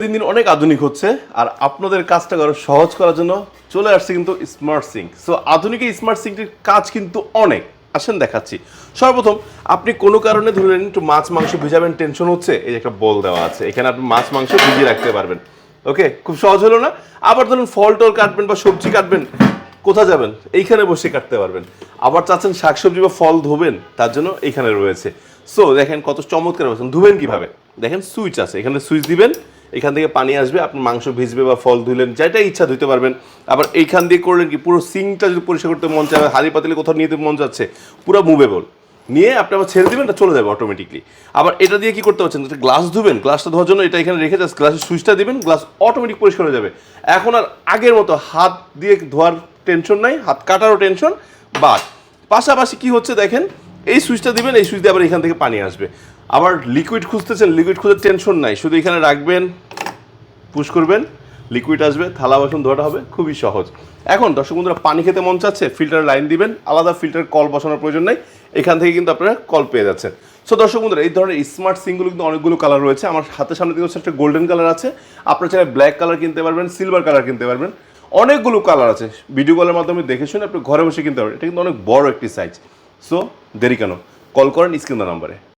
দিন দিন অনেক আধুনিক হচ্ছে, আর আপনাদের কাজটা আরও সহজ করার জন্য চলে আসছে কিন্তু স্মার্ট সিঙ্ক সো আধুনিক স্মার্ট সিঙ্কটির কাজ কিন্তু অনেক। আসেন দেখাচ্ছি। সর্বপ্রথম আপনি কোনো কারণে ধরলেন একটু মাছ, মাংস ভিজাবেন টেনশন হচ্ছে, এই যে একটা বল দেওয়া আছে, এখানে আপনি মাছ, মাংস ভিজিয়ে রাখতে পারবেন। ওকে খুব সহজ হলো না? আবার ধরুন ফল টল কাটবেন বা সবজি কাটবেন কোথা যাবেন? এইখানে বসে কাটতে পারবেন। আবার চাচ্ছেন শাকসবজি বা ফল ধোবেন, তার জন্য এখানে রয়েছে। সো দেখেন কত চমৎকার ধুবেন কীভাবে? দেখেন সুইচ আছে, এখানে সুইচ দিবেন এখান থেকে পানি আসবে আপনি মাংস ভিজবে বা ফল ধুলেন যেটা ইচ্ছা ধুতে পারবেন। আবার এইখান দিয়ে করলেন কি, পুরো সিঙ্কটা যদি পরিষ্কার করতে মন চায়, হাড়ি পাতিলে কোথাও নিয়ে মন যাচ্ছে, পুরো মুভেবল নিয়ে আপনি আবার ছেড়ে দেবেন চলে যাবে অটোমেটিকলি আবার এটা দিয়ে কি করতে পারছেন গ্লাস ধুবেন গ্লাসটা ধোয়ার জন্য এটা এখানে রেখে জাস্ট গ্লাসের সুইচটা দিবেন গ্লাস অটোমেটিক পরিষ্কার হয়ে যাবে। এখন আর আগের মতো হাত দিয়ে ধোয়ার টেনশন নাই, হাত কাটারও টেনশন বাট পাশাপাশি কি হচ্ছে দেখেন এই সুইচটা দিবেন, এই সুইচ দিয়ে আবার এখান থেকে পানি আসবে। আবার লিকুইড খুঁজতেছেন লিকুইড খুঁজে টেনশন নাই। শুধু এখানে রাখবেন পুশ করবেন লিকুইড আসবে, থালা বাসন ধোয়াটা হবে, খুবই সহজ। এখন, দর্শক বন্ধুরা, পানি খেতে মন চাচ্ছে ফিল্টার লাইন দিবেন, আলাদা ফিল্টার কল বসানোর প্রয়োজন নেই, এখান থেকে কিন্তু আপনারা কল পেয়ে যাচ্ছেন। সো দর্শক বন্ধুরা, এই ধরনের স্মার্ট সিঙ্কগুলো কিন্তু অনেকগুলো কালার রয়েছে। আমার হাতের সামনে দিকে একটা গোল্ডেন কালার আছে। আপনারা চাইলে ব্ল্যাক কালার কিনতে পারবেন সিলভার কালার কিনতে পারবেন। অনেকগুলো কালার আছে। ভিডিও কলের মাধ্যমে দেখে শুনে আপনি ঘরে বসে কিনতে পারবেন। এটা কিন্তু অনেক বড় একটি সাইজ সো দেরি কেন? কল করেন স্ক্রিন নাম্বারে।